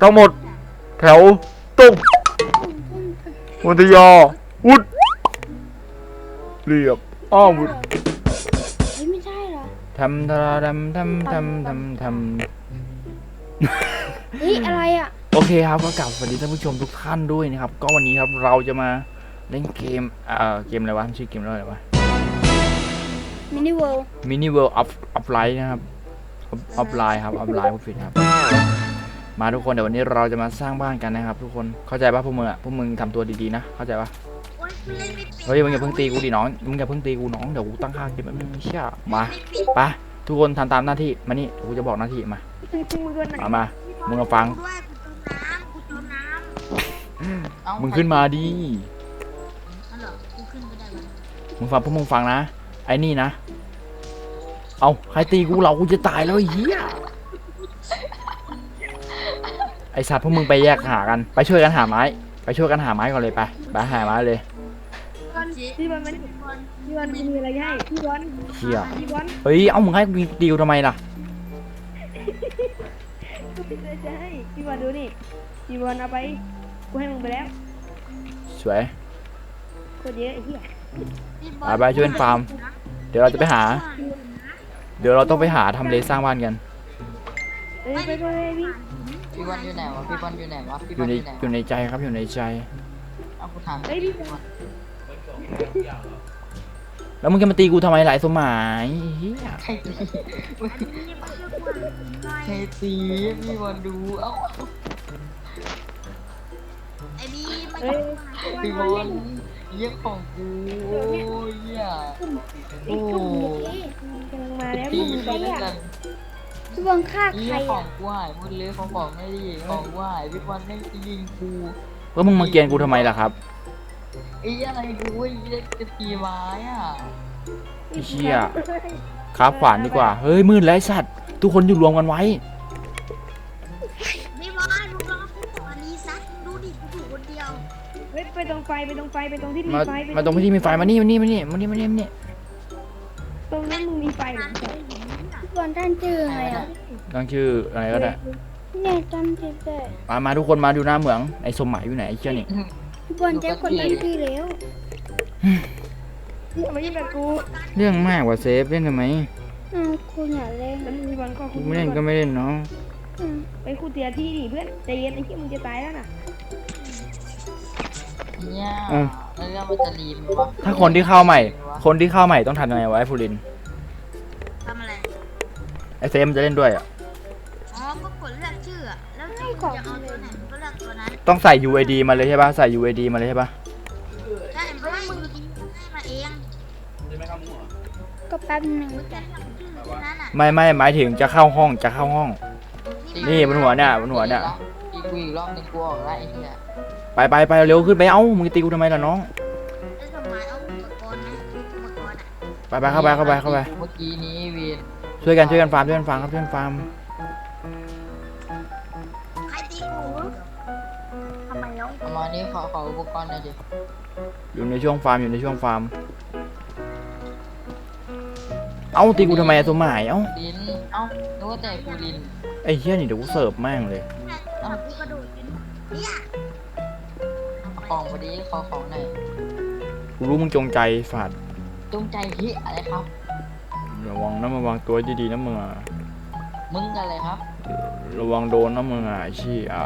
ทั้งหมด แถวตรงวันทยาวุฒเรียบอ้อมวุฒเฮ้ยไม่ใช่เหรอทำทาทำทำทำทำทเฮ้ยอะไรอะำโอเคครับก็กลับสวัสดีท่านผู้ชมทุกท่านด้วยนะครับ ก็วันนี้ครับเราจะมาเล่นเกมเอ่อเกมอะไรวะชื่อเกมอะไรวะ มินิเวิลด์มินิเวิลด์อัพอัพไลน์นะครับอัพไลน์ครับอัพไลน์ผู้ผิดครับ มาทุกคนเดี๋ยววันนี้เราจะมาสร้างบ้านกันนะครับ ทุกคนเข้าใจป่ะพวกมึงอะพวกมึงทำตัวดีๆนะเข้าใจป่ะเฮ้ยมึงอย่าเพิ่งตีกูดิน้องมึงอย่าเพิ่งตีกูน้องเดี๋ยวกูตั้งค่าเกมแป๊บนึงเชี่ยมาไปทุกคนทำตามหน้าที่มานี่เดี๋ยวกูจะบอกหน้าที่มามึงโดนไหนมามา มึงมาฟัง ด้วยกูจมน้ำกูจมน้มึงขึ้นมาดิำนั่นเหรอกูขึ้นไม่ได้วะมึงฟังพวกมึงฟังนะไอ้นี่นะ เอาใครตีกูเรากูจะตายแล้วไอ้เหี้ย ไอสัตว์พวกมึงไปแยกหากันไปช่วยกันหาไม้ ไปช่วยกันหาไม้ก่อนเลยไปไปหาไม้เลยพี่บอลมันพี่บอลกูมีอะไรให้พี่บอลเชี่ยพี่บอลเฮ้ยเอามึงให้กูตีกูทำไมล่ะกูมีอะไรจะให้พี่บอลดูนี่พี่บอลเอาไปกูให้มึงไปแล้วสวยโคตรเยอะไอ้เหี้ยพี่บไปไปช่วยกันฟาร์ม เดี๋ยวเราจะไปหา เดี๋ยวเราต้องไปหาทำเลสร้างบ้านกัน เอ้ยไปไปไปพี่พี่บอลอยู่ไหนวะพี่บอลอยู่ไหนวะพี่อบอยู่ลในอยู่ไหนอยู่ในใจครับอยู่ในใจ เอากูถามเฮ้ยพี่บอลแล้วมึงจะมาตีกูทำไมหลายสมัยเหี้ยใครตีใครตีพี่บอลดูเอ้าไอ้บีมันเฮ้ยพี่บอลเยี่ยของกูโอ้ยเหี้ยไอ้กลุ่มนี้กำลังมาแล้วตีมึงใครไปด้วยอะกัน พี่บอลฆ่าใคเยี่รยขออะงกูหายหมดเลยของบอกไม่ดีของกูหายพี่บอลไม่ตียิงกูแล้วมึงมาเกลียนกูทำไมล่ะครับไอ้อะไรกูไอ้เหี้ยจะตีไม้อะไอ้เชี่ยครับขวานดีกว่า เฮ้ยมืดแล้วไอ้สัตว์ ทุกคนอยู่รวมกันไว้พี่บอลมึงรอกูก่อนดีซัดดูดิกูอยู่คนเดียวเฮ้ยไปตรงไฟไปตรงไฟไปตรงที่มีมา ไฟไปมาตรงที่มีไฟมานี่มานี่มานี่มานี่มานี่มานี่ตรงนั้นมึงมีไฟเหรอพี่ บอลตั้งชื่ออะไรอะตั้งชื่ออะไรก็ได้เนี่ยตั้งชื่อได้มามาทุกคนมาดูหน้าเหมืองไอ้สมหมายอยู่ไหนไอ้เชี่ยนี่พี่บอลแจ้งคนตั้งชื่อแล้วพี่เอามายิ่งแบบกูเรื่องมากกว่าเซฟเล่นทำไมอืมคุณอย่าเล่นแล้วมีบอลก็กูไม่เล่นก็ไม่เล่นเนาะอืมไปคูเตียที่ดิเพื่อนใจเย็นไอ้ที่มึงจะตายแล้วน่ะเนี่ยแล้วเรื่องมันจะรีมไหมวะถ้าคนที่เข้าใหม่ คนที่เข้าใหม่ต้องทำยังไงวะไอ้ฟูรินทำอะไร ไอ้เซฟมันจะเล่นด้วยอะ อ๋อ ก็กดเลือกชื่ออะแล้วจะเอาตัวไหนมึงก็เลือกตัวนั้น ต้องใส่ UID มาเลยใช่ปะใส่ UID มาเลยใช่ปะใช่เพราะว่ามึงกินให้มาเองก็แป๊บหนึ่งมึงจะเลือกชื่อตัวนั้นอะไม่ไม่หมายถึงจะเข้าห้องจะเข้าห้อง นี่บนหัวเนี่ยบนหัวเนี่ยอีกกูอีกรอบหนึงกูออกแล้วไอ้เหี้ยไปไปไปเร็วขึ้นไปเอ้ามึงจะตีกูทำไมล่ะน้องไอ้สมัยเอาอุปกรณ์ไหมอุปกรณ์อะไปไปเข้าไปเข้าไปเข้าไป เมื่อกี้นี้เวียน ช่วยกันช่วยกันฟาร์มช่วยกันฟาร์มครับช่วยกันฟาร์มใครตีกูทำไมน้องเอามานี่ขอขออุปกรณ์หน่อยดิอยู่ในช่วงฟาร์มอยู่ในช่วงฟาร์ม เอ้าตีกูทำไมอะสมหมายเอ้าลินเอ้านึกว่าแต่กูลินไอ้เหี้ยนี่เดี๋ยวกูเสิร์ฟแม่งเลยเอากูกระโดดกินเนี่ยเอาของพอดีขอของหน่อยกูรู้มึงจงใจฝาด จงใจพี่อะไรครับ ระวังนะระวังตัวดีๆนะมึงอะมึงอะไรครับ ระวังโดนนะมึงอะไอ้ชี้อะ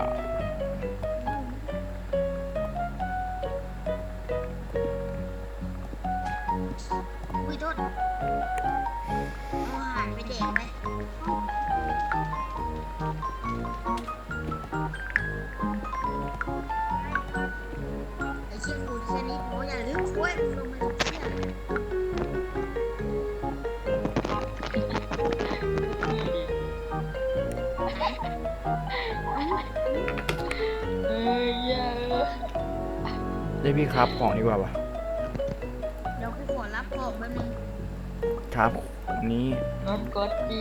ได้พี่ครับของดีกว่าวะเดี๋ยวกูขอรับของแป๊บนึงครับอันนี้นอนกดจี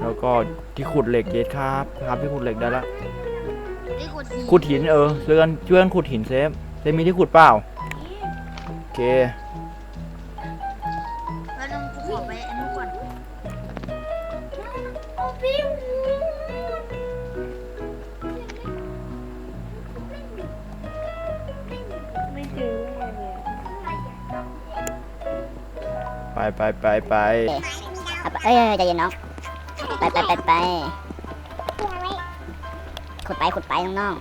แล้วก็ที่ขุดเหล็กเยสครับ ครับที่ขุดเหล็กได้ละไอ้กดสีขุดหินเออช่วยกันช่วยกันขุดหินเซฟเซฟมีที่ขุดเปล่าโอเคแป๊บนึงกูขอไปอันนู้นก่อน พี่ ไปไปไปเอาไปเอ้ยใจเย็นน้องไปไปไปไปขุดไปขุดไปน้อง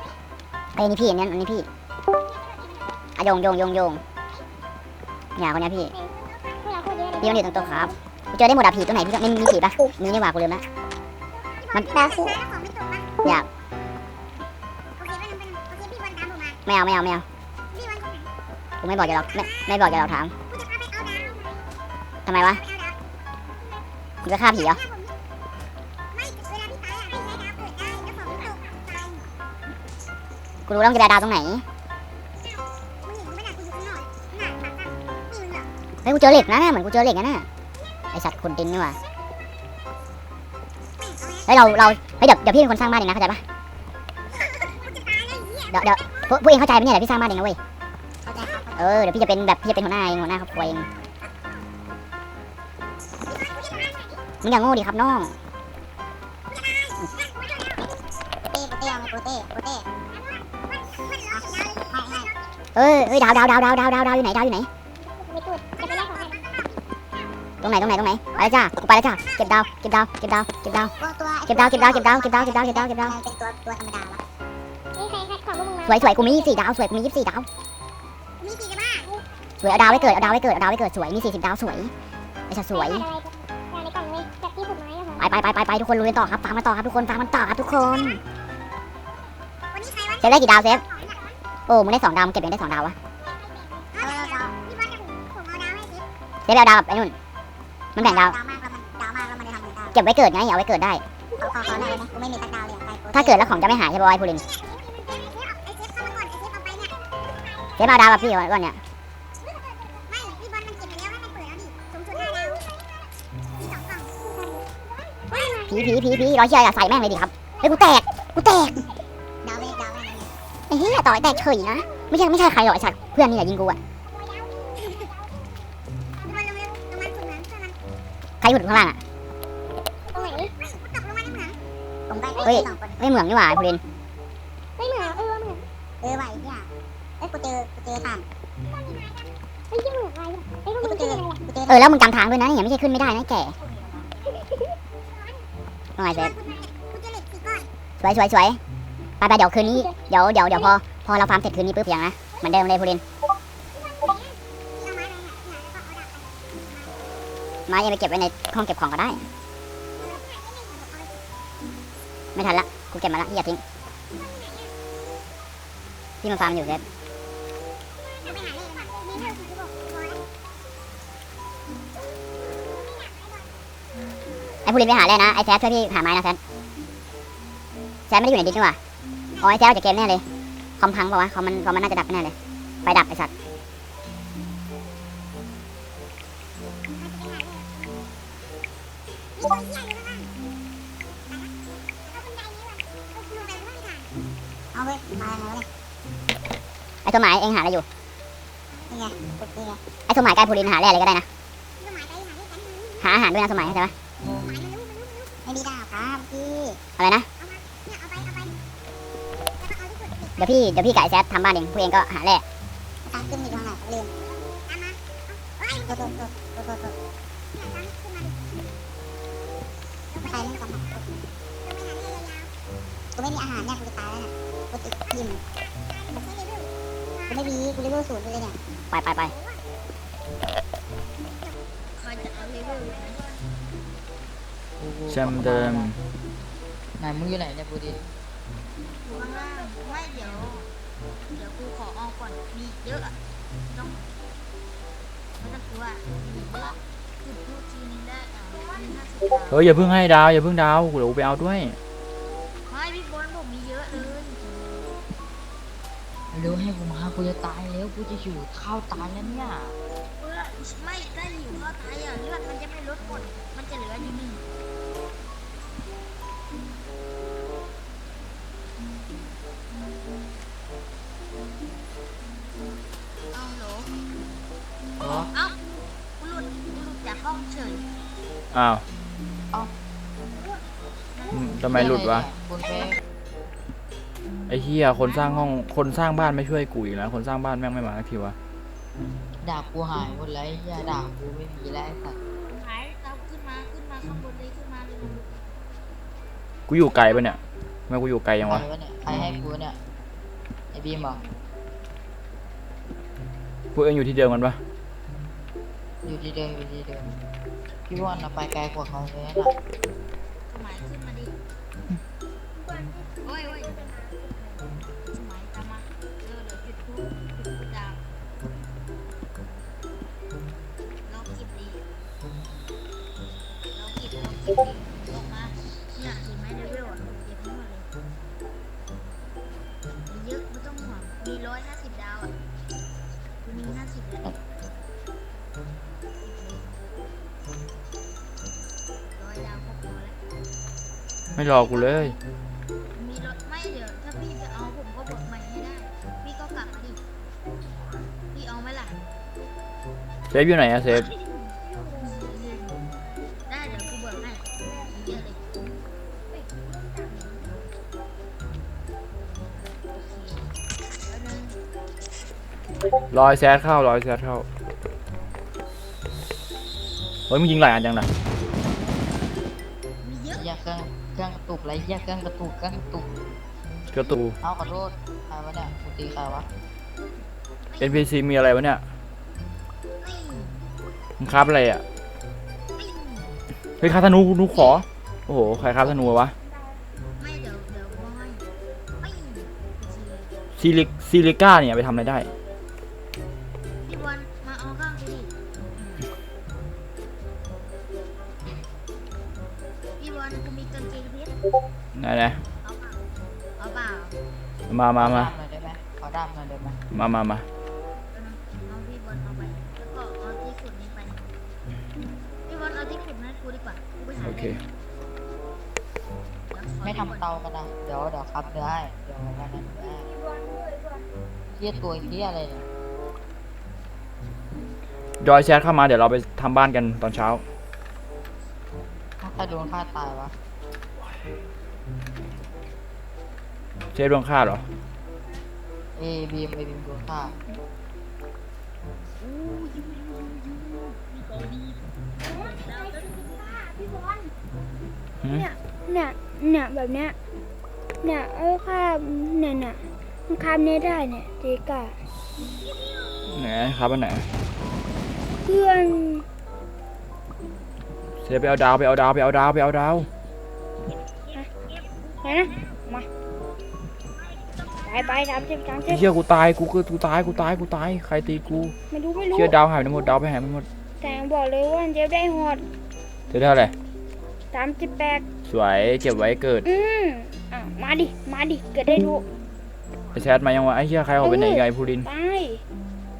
ๆไอ้ยนี่พี่อันนี้อันนี้พี่อะโยงโยงโยงโยงเนี่ยคนเนี้ยพี่พี่มันอยู่ตรงโต๊ะครับเจอได้หมดอะผีตัวไหนพี่ก็ไม่มีผีปะมีนี่หว่ากูลืมละมันดาวคือของไม่ตกปะอยากโอเคก็ยังเป็นโอเคพี่บอลตามผมมาไม่เอาไม่เอาไม่เอาพี่บอลคนไหนกูไม่บอกจะหรอกไม่ไม่บอกจะหรอกถาม ทำไมวะไปเอาดาวมึงจะฆ่าผีเหรอไม่เวลาพี่ตายอะพี่ใช้ดาวเกิดได้แล้วของไม่ตกตายกูรู้แล้วมึงจะได้ดาวตรงไหนมึงเห็นกูไม่ได้กูอยู่ข้างนอกหน้าขาตั้งนี่มึงเหรอเฮ้ยกูเจอเหล็กนะเหมือนกูเจอเหล็กนะน่ะไอสัตว์ขุดดินนี่หว่าเฮ้ยเราเราเฮ้ยเดี๋ยวเดี๋ยวพี่เป็นคนสร้างบ้านเองนะเข้าใจปะกูจะตายแล้วไอ้เหี้ยเดี๋ยวเดี๋ยวพวกพวกเองเข้าใจไหมเนี่ยเดี๋ยวพี่สร้างบ้านเองนะเว้ยเข้าใจครับเออเดี๋ยวพี่จะเป็นแบบพี่จะเป็นหัวหน้าเองหัวหน้าครอบครัวเอง มึงอย่างโง่ดิครับน้องเต้เต้เอาไงกูเต้กูเต้เอ้ยเอ้ยดาวดาวดาวดาวดาวดาวดาวอยู่ไหนดาวอยู่ไหนไม่ตูดจะไปแลกของใครตรงไหนตรงไหนตรงไหนไปแล้วจ้ากูไปแล้วจ้าเก็บดาวเก็บดาวเก็บดาวเก็บดาวตัวตัวเก็บดาวเก็บดาวเก็บดาวเก็บดาวเก็บดาวเก็บดาวเก็บดาวเป็นตัวตัวธรรมดาวะนี่ใครใครของพวกมึงสวยสวยกูมียี่สี่ดาวสวยกูมียี่สี่ดาวมีกี่กันบ้างสวยเอาดาวไว้เกิดเอาดาวไว้เกิดเอาดาวไว้เกิดสวยมีสี่สิบดาวสวยไอ้สัตว์สวย ไม้อะไปไปไปไปไปทุกคนลุยกันต่อครับฟังมาต่อครับทุกคนฟังมันต่อครับทุกคนวันนี้ใครวะเซฟได้กี่ดาวเซฟโอ้มึงได้สองดาวมึงเก็บเองได้สองดาววะเอาดาวพี่บอลจะผมเอาดาวให้ทิปเซฟไปเอาดาวกับไอ้นุ่นมันแบ่งดาวดาวมากแล้วมันดาวมากแล้วมันจะทำเหมือนดาวเก็บไว้เกิดไงเอาไว้เกิดได้ขอขอขอได้ไหมกูไม่มีตักดาวเลยไปถ้าเกิดแล้วของจะไม่หายใช่ป่ะไอ้พูลินไอเซฟเข้ามาก่อนไอเซฟเอาไปเนี่ยเซฟเอาดาวกับพี่ก่อนเนี่ย ผีผีผีผีร้อยเชียร์อย่าใส่แม่งเลยดิครับเฮ้ยกูแตกกูแตกดาวไม่ดาวไม่ไอ้เหี้ยต่อยแตกเฉยนะไม่ใช่ไม่ใช่ใครหรอกไอ้สัตว์เพื่อนนี่แหละยิงกูอะพี่บอลลงเร็วลงมาขุดเหมืองช่วยมันใครอยู่ข้างล่างอะตรงไหนตกลงมาในเหมืองผมไปเฮ้ยสองคนไม่เหมืองนี่หว่าไอ้พูลินไม่เหมืองเออเหมืองเออไหวเนี่ยเอ้ยกูเจอกูเจอถ่านไอ้ยี่เหมืองอะไรไอ้พวกมึงเจอกูเจอเออแล้วมึงจำทางด้วยนะเนี่ยไม่ใช่ขึ้นไม่ได้นะแก่ ว่าไงเซฟกูเจอเหล็กสี่ก้อนสวยสวยสวยไปไปเดี๋ยวคืนนี้เดี๋ยวเดี๋ยวเดี๋ยวพอพอเราฟาร์มเสร็จคืนนี้ปุ๊บอย่างนะเหมือนเดิมเลยพูลินเอาไม้เนี่ยแล้วก็เอาดาบไปไม้ยังไปเก็บไว้ในห้องเก็บของก็ได้ ไม่ทันละกูเก็บมาละอย่าทิ้งที่มันฟาร์มอยู่เซฟ ไอ้พูลินไปหาแร่นะ ไอ้แซฟช่วยพี่หาไม้นะแซฟแซฟไม่ได้อยู่ในดินนี่หว่าอ๋อไอ้แซฟออกจากเกมแน่เลย คอมพังเปล่าวะ คอมมันคอมมันน่าจะดับแน่เลย ไฟดับไอ้สัตว์มีคนเที่ยอยู่ข้างล่างเอาบันไดนี้ว่ะเอาลงไปไม่มีทางเอาเว้ยมาแล้วเนี่ยไอ้ตัวหมายเองหาอะไรอยู่นี่ไงกดนี่ไงไอ้ตัวหมายใกล้พูลินหาแร่อะไรก็ได้นะสมัยไปหาที่กันหาอาหารด้วยนะตัวหมายเข้าใจปะ อะไรนะเนี่ยเอาไปเอาไปแล้วก็เอาที่สุดเดี๋ยวพี่เดี๋ยวพี่กับไอ้แซฟทำบ้านเองพวกเองก็หาแร่ตามขึ้นมีตรงไหนลืมตามมาเอ้ยโดดโดดโดดโดดโดดโดดเนี่ยตามขึ้นมาดิใครไม่กลับมากูไม่มีอาหารเนี่ยกูจะตายแล้วเนี่ยกูติดยิ้มกูไม่มีกูเลเวลศูนย์เลยเนี่ย ไปไปไปแชมป์เดิม ไหนมึงอยู่ไหนเนี่ยพูดดิอยู่ข้างล่างไม่เดี๋ยว เดี๋ยวกูขอออกก่อน มีเยอะอะต้องไม่ต้องกลัวมีเยอะจุดพูดทีนึงได้อะมีห้าสิบดาวเฮ้ยอย่าเพิ่งให้ดาวอย่าเพิ่งดาวเดี๋ยวกูไปเอาด้วย ไม่พี่บอลผมมีเยอะเลยเร็วให้กูมากูจะตายแล้วกูจะอยู่ข้าวตายแล้วเนี่ย เพื่อไม่ได้หิวข้าวตายอะเลือดมันจะไม่ลดหมดมันจะเหลืออยู่หนึ่ง เหรอเอ้ากูหลุดกูหลุดจากห้องเฉยอ้าวเอ้า อืมทำไมหลุดวะบนเฟซไอ้เหี้ยคนสร้างห้อง คนสร้างบ้านไม่ช่วยกูอีกแล้ว คนสร้างบ้านแม่งไม่มาสักทีวะดาบกูหายหมดแล้วไอ้เหี้ยดาบกูไม่มีแล้วไอ้สัตว์หายเราขึ้นมาขึ้นมาข้างบนเลยขึ้นมาเลยกูอยู่ไกลปะเนี่ยทำไมกูอยู่ไกลยังใครวะ วะเนี่ยใครให้กูเนี่ยไอ้บีมเหรอ พวกเองอยู่ที่เดิมกันปะ อยู่ที่เดิมอยู่ที่เดิมพี่บอลเราไปไกลกว่าเขาเลยนะสมัยขึ้นมาดิโอ้ยโอ้ยสมัยตามมาเออเดี๋ยวจุดทูบจุดทูบดาวเราเก็บดีเราเก็บเราเก็บดีลงมาเนี่ยเห็นไหมเลเวลอะเก็บทั้งหมดเลยมีเยอะไม่ต้องห่วงมีร้อยห้าสิบดาวอะกูมีห้าสิบแล้ว ไม่รอกูเลย มีรถไม่เดี๋ยวถ้าพี่จะเอาผมก็บอกใหม่ให้ได้ พี่ก็กลับมาดิ พี่เอาไหมล่ะ เซฟอยู่ไหนอะเซฟ ได้เดี๋ยวกูเบิกให้มีเยอะเลยโอเคแล้วนึงรอยแซดเข้ารอยแซดเข้า เฮ้ยมึงยิงหลายอันจังนะมีเยอะเหี้ย เครื่องเครื่องกระตุกไรเหี้ยเครื่องกระตุกเครื่องกระตุกกระตู เอาขอโทษใครวะเนี่ยกูตีใครวะ NPC มีอะไรวะเนี่ยไม่มึงคราบอะไรอะไม่เฮ้ยคาธนูกูนูขอ โอ้โห ใครคราบธนูวะไม่เดี๋ยวเดี๋ยวกูให้ไม่โอเคซิลิซิลิก้าเนี่ยไปทำอะไรได้ ไหนไหนเอาเปล่าเอาเปล่ามามามาขอดาบหน่อยได้ไหมขอดาบหน่อยได้ไหมมามามาเอาพี่บอลเอาไป แล้วก็เอาที่ขุดนี้ไป พี่บอลเอาที่ขุดให้กูดีกว่า กูไปหาโอเค ไม่ทำเตาก็ได้เดี๋ยวเดี๋ยวครับเนื้อให้เดี๋ยววันนั้นเนื้อให้เหี้ยตัวเหี้ยอะไรเนี่ยดอยแชทเข้ามาเดี๋ยวเราไปทำบ้านกันตอนเช้าใครโดนฆ่าตายวะ เชฟโดนฆ่าเหรอ เอยบีมไอบีมโดนฆ่าหืมเนี่ย เนี่ย เนี่ยแบบเนี้ย เนี่ยเออคาบเนี่ยเนี่ยมันคาบเนี่ยได้เนี่ยเจกาไหนครับอันไหน เพื่อน เชฟไปเอาดาวไปเอาดาวไปเอาดาวไปเอาดาว ไหนนะ มา ไปไปสามสิบสามสิไอ้บเชี่ยกูตายกูกูกูตายกูตายกูตายใครตีกูไม่รู้ไม่รู้เชี่ยดาวหายไปหมดดาวไปหายไปหมดแต่บอกเลยว่าเจฟได้หดเธอได้เท่าไหร่สามสิบแปดสวยเก็บไว้เกิด อืมอะมาดิมาดิเกิดได้ดูไอแชทมายังวะไอ้เชี่ยใครออกไปไหนอีกไอ้พูรินไป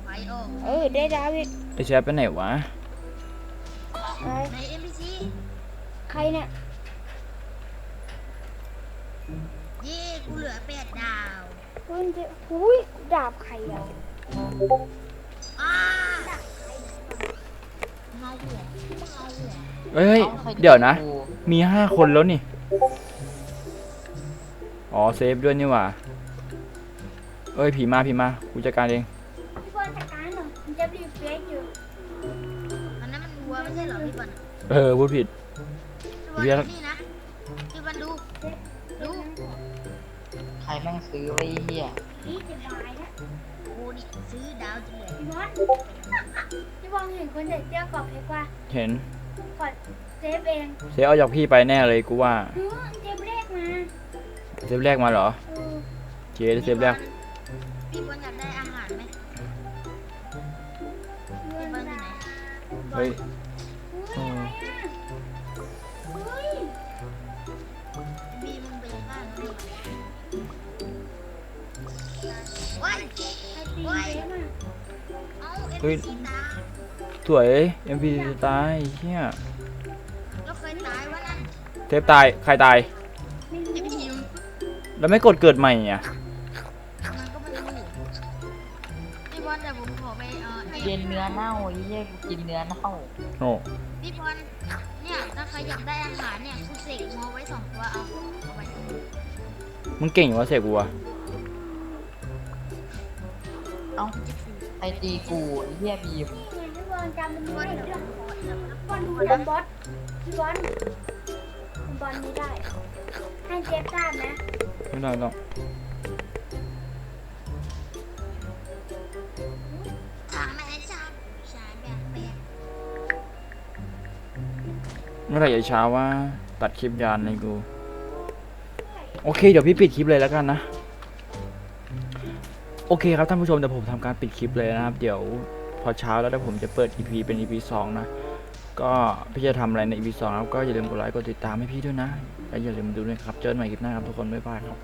ไปออกเออได้ดาวอีกไอแชทไปไหนวะไปใน NPC ใครเนี่ย กูเหลือแปดดาวเพื่อนเจอุ้ยดาบใครอะอ้าเงาหัวเงาหัวเฮ้ยอาใครเดี๋ยวนะกูมีห้าคนแล้วนี่ อ๋อเซฟด้วยนี่หว่า เอ้ยผีมาผีมากูจัดการเอง พี่บอลจัดการหน่อยมันจะรีเฟซอยู่อันนั้นมันวัวไม่ใช่เหรอพี่บอลเออพูดผิด พี่บอลเรียกดูนี่นะ รแม่งซื้อไว้เหี้ยนี่จะบายนะกูนี่ซื้อดาวเฉลี่ยพี่บอลพี่บอลเห็นคนใส่เสื้อกรอบเพชรว่าเห็นกดเซฟเองเซฟเอาจากพี่ไปแน่เลยกูว่าเออเซฟเลขมาเซฟแรกมาเหรอเออเจ๊เซฟแรกพี่บอลอยากได้อาหารไหมเงิพี่นบอลอยู่นะไหนเฮ้ยอุ้ย ฮ้ย NPC ตายสวย MVP ตายเฮียแล้วเคยตายวะนั่นเซฟตาย ใครตายไม่รู้ไอ้บีมแล้วไม่กดเกิดใหม่อะ มันก็ไม่รู้พี่บอลแต่ผมขอไปเออกินเนื้อเน่าไอ้เหี้ยกูกินเนื้อเน่าโอ้พี่บอลเนี่ยถ้าใครอยากได้อาหารเนี่ยคุณเสกงอไว้สองตัวเอาเอาไว้มึงเก่งอยู่วะเสกกูอะเอ้าใครร ตีกูไอ้เหี้ยบีมพี่บอลจำมันบอไม่ลได้หรอบอลดูเป็นบอสพี่บอลบอลไม่ได้ให้เจฟทราบนะไม่ได้หรอกถามแม่จ้าชายแบบแบบเมื่อไหร่จะเช้าว่าตัดคลิปยานในกู โอเค เดี๋ยวพี่ปิดคลิปเลยแล้วกันนะ อเคครับท่านผู้ชมเดี๋ยวผมทำการปิดคลิปเลยนะครับ เดี๋ยวพอเช้าแล้วเดี๋ยวผมจะเปิด EP เป็น EP 2 นะ ก็พี่จะทำอะไรใน EP 2 ครับ ก็อย่าลืมกดไลค์กดติดตามให้พี่ด้วยนะและอย่าลืมดูด้วยครับ เจอกันใหม่คลิปหน้าครับทุกคนบ๊ายบายครับ